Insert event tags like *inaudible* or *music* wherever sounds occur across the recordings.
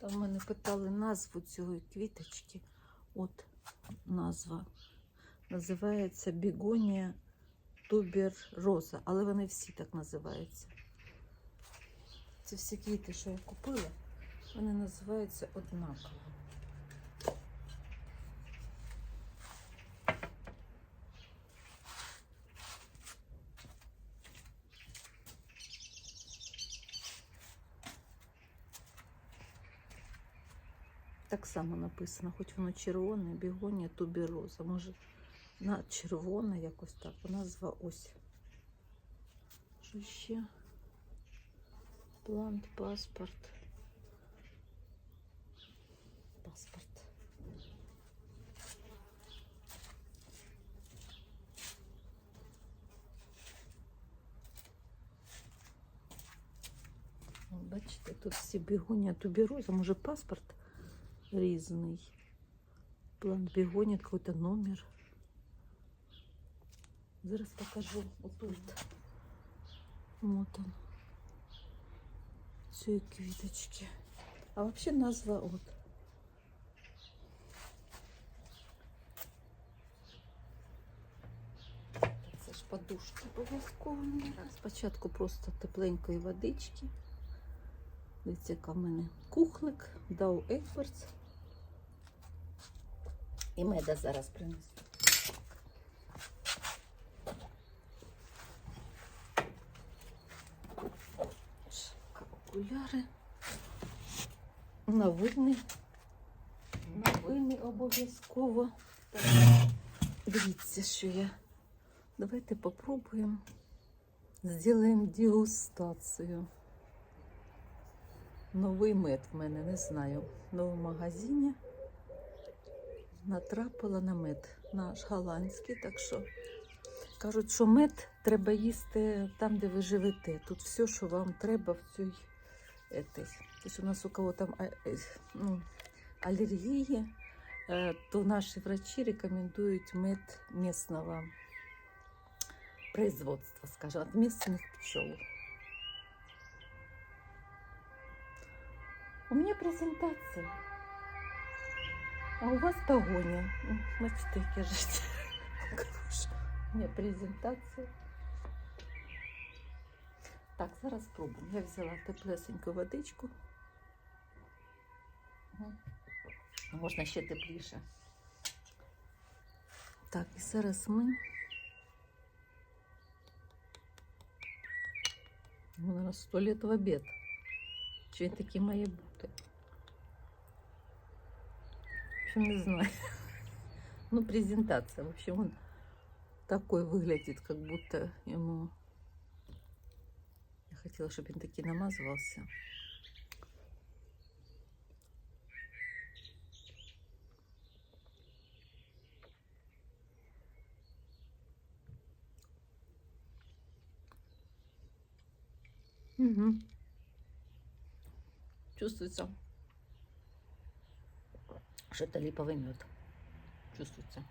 Там мене питали назву цієї квіточки. От назва. Називається Бігонія Тубер Роза. Але вони всі так називаються. Ці всі квіти, що я купила, вони називаються однаково. Само написано, хоч воно червоне, бігонія тубероза. Може, на червоне якось так. Назва ось. Що ще? Плант, паспорт. Паспорт. Бачите, тут всі бігонія тубероза, може паспорт різний. План бігоні, какой-то номер. Зараз покажу отут. Вот он. Цієї квіточки. А вообще назва от. Це ж подушки обов'язково. Спочатку просто тепленької водички. Дивіться, яка в мене кухлик, Dow Experts. І меда зараз принесу. Окуляри. Новини. Новини обов'язково. Дивіться, що я. Давайте попробуємо. Зробимо дегустацію. Новий мед в мене, не знаю. В новому магазині натрапила на мед. Наш голландський, так що кажуть, що мед треба їсти там, де ви живете. Тут все, що вам треба в цій. Тобто у нас у кого там е, ну, алергії, е, то наші врачі рекомендують мед місного производства, скажем, от местных пчел. У меня презентация. А у вас погоня. Ну, Бачите, яке життя. Хороше. У меня презентація. Так, зараз спробуємо. Я взяла теплесеньку водичку. Мгм. Можна ще тепліше. Так, і зараз ми. Ну, наверное, сто лет в обід. Чи він такий общем, не знаю. *laughs* Ну, презентация. В общем, он такой выглядит, как будто ему... Я хотела, чтобы он таки намазывался. Угу. Чувствуется, что это липовый мед. Чувствуется.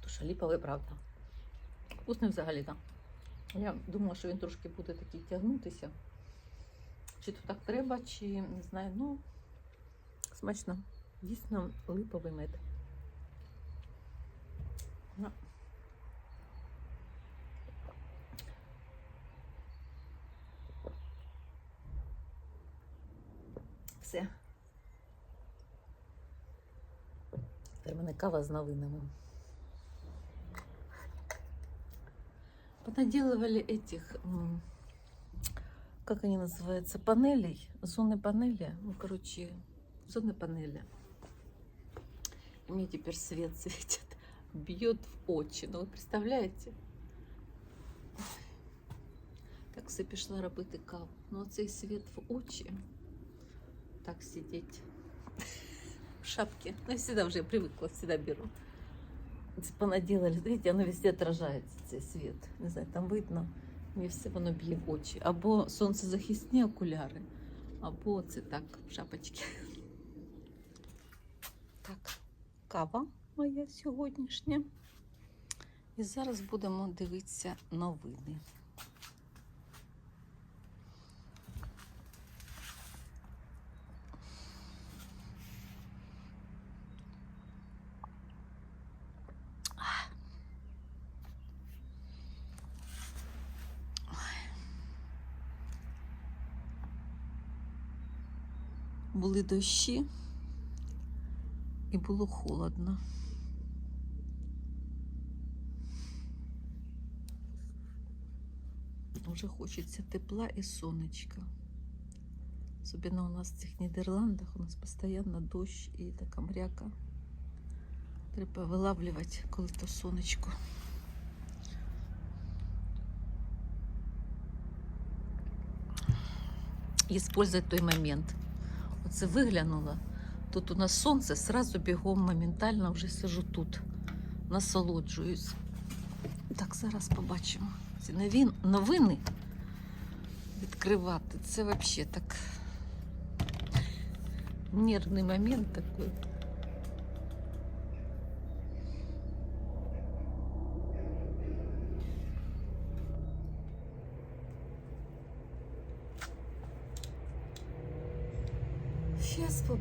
Тому що ліповий, правда. Вкусний взагалі, так. Я думала, що він трошки буде такий тягнутися. Чи то так треба, чи не знаю. Ну, смачно. Дійсно липовий мед. Ну. Все. мене кава з новинами. Понаделывали этих, м, как они называются, панелей, зоны панели, ну, короче, зоны панели. И мне теперь свет светит, бьет в очи. Ну, вы представляете? Так все пішла робити каву. Ну, цей світ в очі. Так сидеть В шапке. Ну, я всегда уже привыкла, всегда беру. Понаделали, видите, оно везде отражается, цей світ. Не знаю, там видно. Мені все воно б'є в очі. Або сонцезахисні окуляри, або це так, в шапочці. Так, кава моя сьогоднішня. І зараз будемо дивитися новини. Були дощі і було холодно. Уже хочеться тепла і сонечка. Особенно у нас в цих Нідерландах у нас постійно дощ і така мряка. Треба вилавлювати, коли то сонечко. І той момент. Оце виглянула. Тут у нас сонце, сразу бігом моментально вже сижу тут, насолоджуюсь. Так, зараз побачимо. Ці новин, новини відкривати. Це взагалі так нервний момент такий.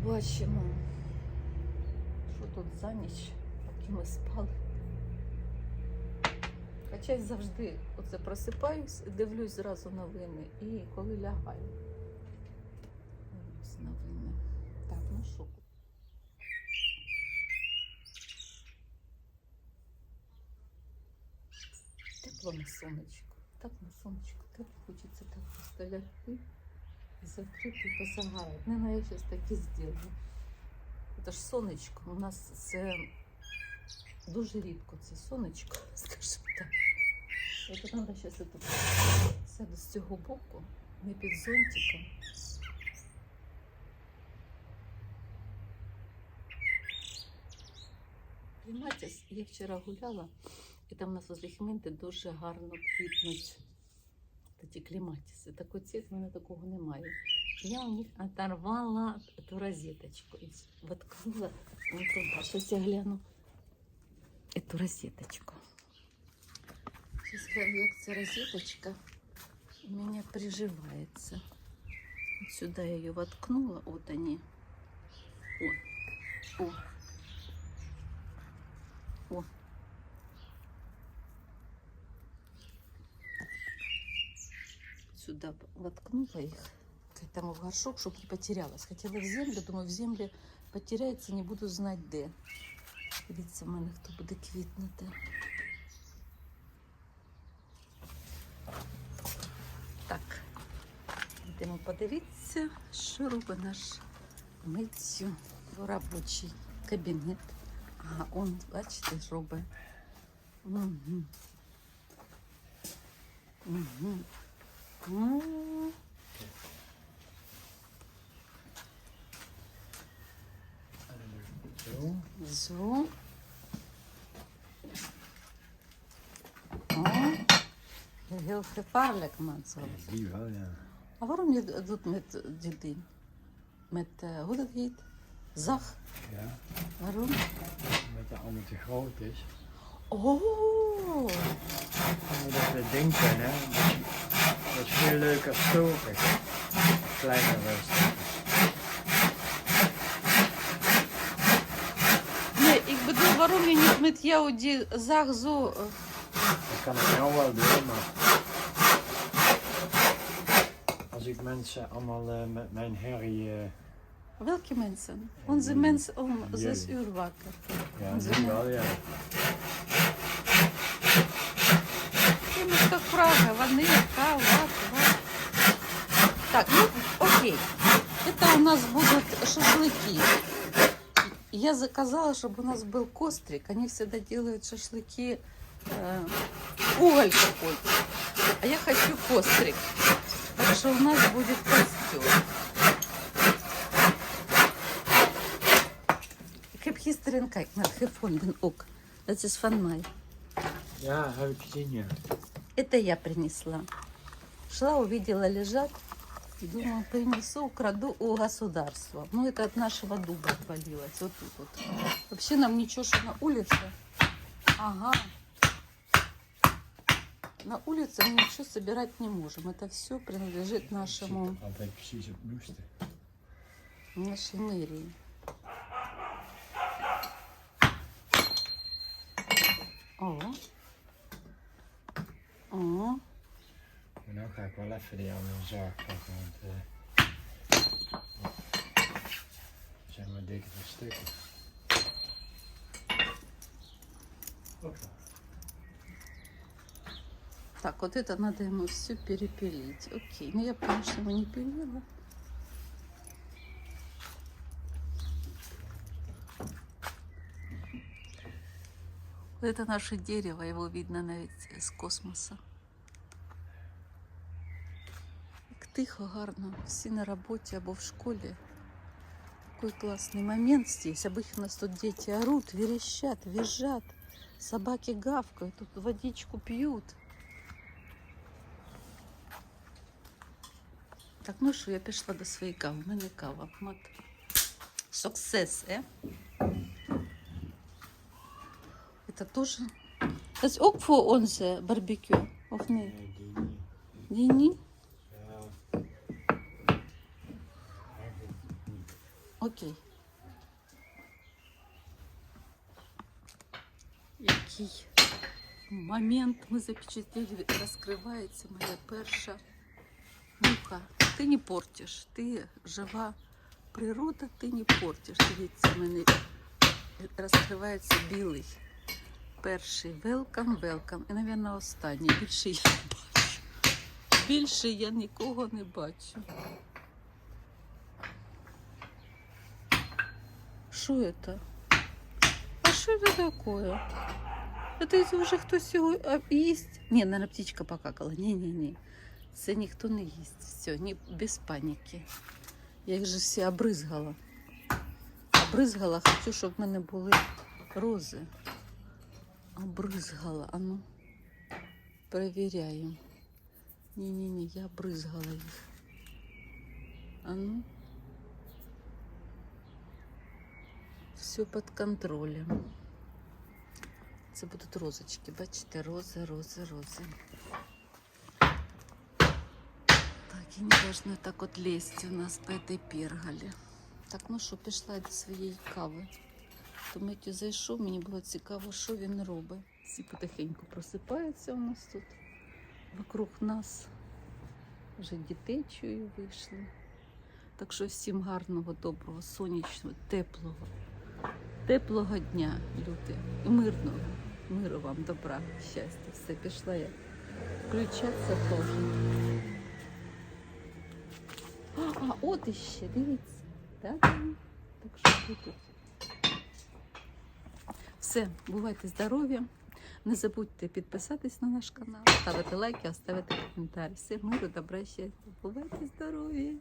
Зараз побачимо, що тут за ніч, поки ми спали. Хоча я завжди оце просипаюсь, дивлюсь зразу новини і коли лягаю. Дивлюсь новини. Так, ну що? Тепло на сонечку. Так на сонечку. Тепло хочеться так просто закрити позагорати. Не, я зараз так і зроблю. Це ж сонечко. У нас це дуже рідко це сонечко, *laughs* скажімо так. От треба зараз тут сяду з цього боку, не під зонтиком. Кліматіс, я вчора гуляла, і там у нас возле Хмінти дуже гарно квітнуть ті кліматіси. Такий цвіт в мене такого немає. Я у них оторвала ту розеточку і воткнула вон туди. Щось я гляну эту розеточку. Сейчас гляну, як ця розеточка у меня приживается. Вот сюда я ее воткнула. Вот они. О. О. О. Сюда воткнула их к этому в горшок, чтобы не потерялась. Хотела в землю, думаю, в земле потеряется, не буду знать де. Дивіться, в мене хто буде квітнути. Так, йдемо подивитися, що робить наш митцю робочий кабінет. Ага, он, бачите, робить. Угу. Угу. Zo. Oh. Heel gevaarlijk, man. Zo. Die wel, ja. Maar waarom je doet met eh, dit ding? Met, eh, hoe dat heet? Zag? Ja. Waarom? Omdat de andere te groot is. Oh! dat we denken, hè. Dat is veel leuker stoven. Kleiner rest. Nee, ik bedoel, waarom je niet met jou die zaag zo... Eh, Dat kan ik jou wel doen, maar... Als ik mensen allemaal eh, met mijn herrie... Eh, Welke mensen? Onze mensen om zes uur wakker. ja, Zo. nu wel, ja. Je moet toch vragen, wanneer, gaan, Так, ну, окей. Это у нас будут шашлыки. Я заказала, чтобы у нас был кострик. Они всегда делают шашлыки э, уголь какой-то. А я хочу кострик. Так что у нас будет костер. Ik heb gisteren, kijk, naar gevonden ook. Dat is van mij. Ja, heb ik gezien, ja. Это я принесла. Шла, увидела, лежат. Думаю, принесу, украду у государства. Ну, это от нашего дуба отвалилось. Вот тут вот. Вообще нам ничего, что на улице. Ага. На улице мы ничего собирать не можем. Это все принадлежит нашему, нашей мэрии. akkor lefiliálom a zsákot, mint sem eddig. Так, вот это надо ему все перепилить. Окей, ну я, конечно, его не пилила. Это наше дерево, его видно на ведь с космоса. тихо, гарно, всі на роботі або в школі. Такой классный момент здесь. Обычно у нас тут дети орут, верещат, визжат. Собаки гавкают, тут водичку пьют. Так, ну що, я пішла до своєї кави. У мене кава. Мат. Success, е? Это тоже... Das ist auch für unser Barbecue. Of nee? Nee, die Окей. Який момент ми запечатлели, розкривається моя перша муха. Ти не портиш, ти жива природа, ти не портиш. Дивіться, в мене розкривається білий. Перший велкам, велкам. І, мабуть, останній. Більше я не бачу. Більше я нікого не бачу. Что это? А что это такое? Это уже хтось його а, їсть? Ні, наверное, птичка покакала. Ні, ні, ні. Це ніхто не їсть. Все, ні, без паніки. Я їх же всі обризгала. Обризгала, хочу, щоб в мене були рози. Обризгала. А ну, перевіряємо. Ні-ні-ні, я обризгала їх. А ну. Все під контролем. Це будуть розочки, бачите, рози, рози, рози. Так, і не должно так от лезть у нас по этой пергалі. Так, ну що, пішла до своєї кави. То Митю зайшов, мені було цікаво, що він робить. Всі потихеньку просипаються у нас тут. Вокруг нас вже дітей чую вийшли. Так що всім гарного, доброго, сонячного, теплого, теплого дня, люди. Мирного. Миру вам, добра, щастя. Все, пішла я. Включатися теж. А, а от іще, дивіться. Так, так що тут. Все, бувайте здорові. Не забудьте підписатись на наш канал, ставити лайки, ставити коментарі. Все, миру, добра, щастя. Бувайте здорові!